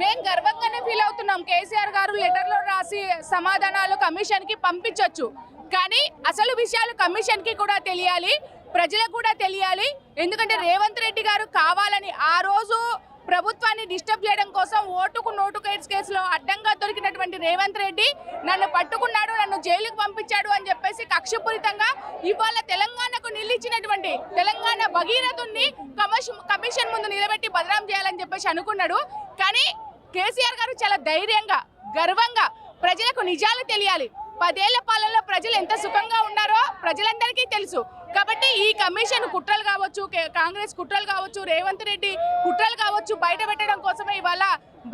మేము గర్వంగానే ఫీల్ అవుతున్నాం. కేసీఆర్ గారు లెటర్లో రాసి సమాధానాలు కమిషన్కి పంపించవచ్చు కానీ అసలు విషయాలు కమిషన్కి కూడా తెలియాలి ప్రజలకు కూడా తెలియాలి. ఎందుకంటే రేవంత్ రెడ్డి గారు కావాలని ఆ రోజు ప్రభుత్వాన్ని డిస్టర్బ్ చేయడం కోసం ఓటుకు నోటు కేసు కేసులో అడ్డంగా దొరికినటువంటి రేవంత్ రెడ్డి నన్ను పట్టుకున్నాడు నన్ను జైలుకు పంపించాడు అని చెప్పేసి కక్షపూరితంగా ఇవాళ భగీరథుణ్ణి కమిషన్ కమిషన్ ముందు నిలబెట్టి బదనాం చేయాలని చెప్పేసి అనుకున్నాడు. కానీ కేసీఆర్ గారు చాలా ధైర్యంగా గర్వంగా ప్రజలకు నిజాలు తెలియాలి. పదేళ్ళ పాలనలో ప్రజలు ఎంత సుఖంగా ఉన్నారో ప్రజలందరికీ తెలుసు. కాబట్టి ఈ కమిషన్ కుట్రలు కావచ్చు కాంగ్రెస్ కుట్రలు కావచ్చు రేవంత్ రెడ్డి కుట్రలు కావచ్చు బయట పెట్టడం కోసమే ఇవాళ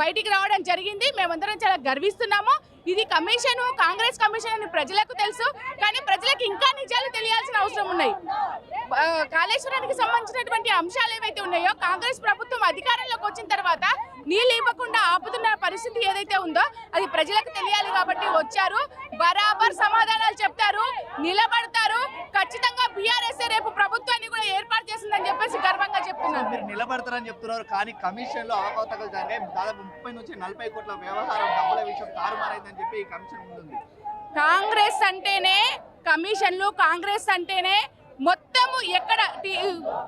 బయటికి రావడం జరిగింది. మేమందరం చాలా గర్విస్తున్నాము. ఇది కమిషన్ కాంగ్రెస్ కమిషన్ అని ప్రజలకు తెలుసు. కానీ ప్రజలకు ఇంకా నిజాలు తెలియాల్సిన అవసరం ఉన్నాయి. కాళేశ్వరానికి సంబంధించినటువంటి అంశాలు ఏవైతే ఉన్నాయో కాంగ్రెస్ ప్రభుత్వం అధికారంలోకి వచ్చిన తర్వాత నీళ్ళు ఇవ్వకుండా ఆపుతున్న పరిస్థితి ఏదైతే ఉందో అది ప్రజలకు తెలియాలి కాబట్టి వచ్చారు. బరాబర్ సమాధానాలు చెప్తారు నిలబడతారు. ఖచ్చితంగా బీఆర్ఎస్ రేపు ప్రభుత్వాన్ని కూడా ఏర్పాటు చేసిందని చెప్పేసి గర్వంగా చెప్తున్నారు. మీరు నిలబడతారని చెప్తున్నారు కానీ కమిషన్లో అవకతవకలు జరిగాయి. దాదాపు ముప్పై నుంచి నలభై కోట్ల వ్యవహారం డబ్బుల విషయం తారుమారైందని చెప్పి ఈ కమిషన్ ముందుంది. కాంగ్రెస్ అంటేనే కమిషన్లు కాంగ్రెస్ అంటేనే మొత్తము ఎక్కడ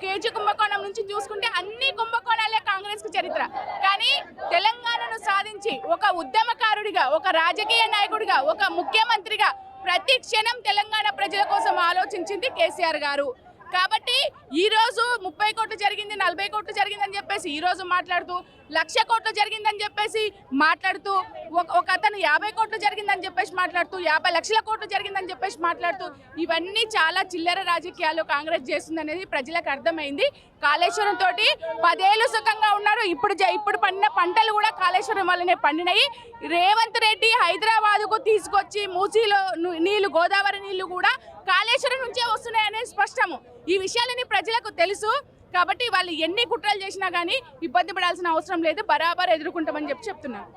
కేజీ కుంభకోణం నుంచి చూసుకుంటే అన్ని కుంభకోణాలే కాంగ్రెస్కు చరిత్ర. కానీ తెలంగాణను సాధించి ఒక ఉద్యమకారుడిగా ఒక రాజకీయ నాయకుడిగా ఒక ముఖ్యమంత్రిగా ప్రతి క్షణం తెలంగాణ ప్రజల కోసం ఆలోచించింది కేసీఆర్ గారు. కాబట్టి ఈ రోజు ముప్పై కోట్లు జరిగింది నలభై కోట్లు జరిగిందని చెప్పేసి ఈ రోజు మాట్లాడుతూ లక్ష కోట్లు జరిగిందని చెప్పేసి మాట్లాడుతూ ఒక అతను యాభై కోట్లు జరిగిందని చెప్పేసి మాట్లాడుతూ యాభై లక్షల కోట్లు జరిగిందని చెప్పేసి మాట్లాడుతూ ఇవన్నీ చాలా చిల్లర రాజకీయాలు కాంగ్రెస్ చేస్తుంది అనేది ప్రజలకు అర్థమైంది. కాళేశ్వరం తోటి పదేళ్ళు సుఖంగా ఉన్నారు. ఇప్పుడు జ- ఇప్పుడు పండిన పంటలు కూడా కాళేశ్వరం వల్లనే పండినాయి. రేవంత్ రెడ్డి హైదరాబాద్కు తీసుకొచ్చి మూసీలో నీళ్ళు గోదావరి నీళ్ళు కూడా కాళేశ్వరం నుంచే వస్తున్నాయి అనేది అవసరము. ఈ విషయాలని ప్రజలకు తెలుసు. కాబట్టి వాళ్ళు ఎన్ని కుట్రలు చేసినా కానీ ఇబ్బంది పడాల్సిన అవసరం లేదు. బరాబర్ ఎదుర్కొంటామని చెప్పి చెప్తున్నారు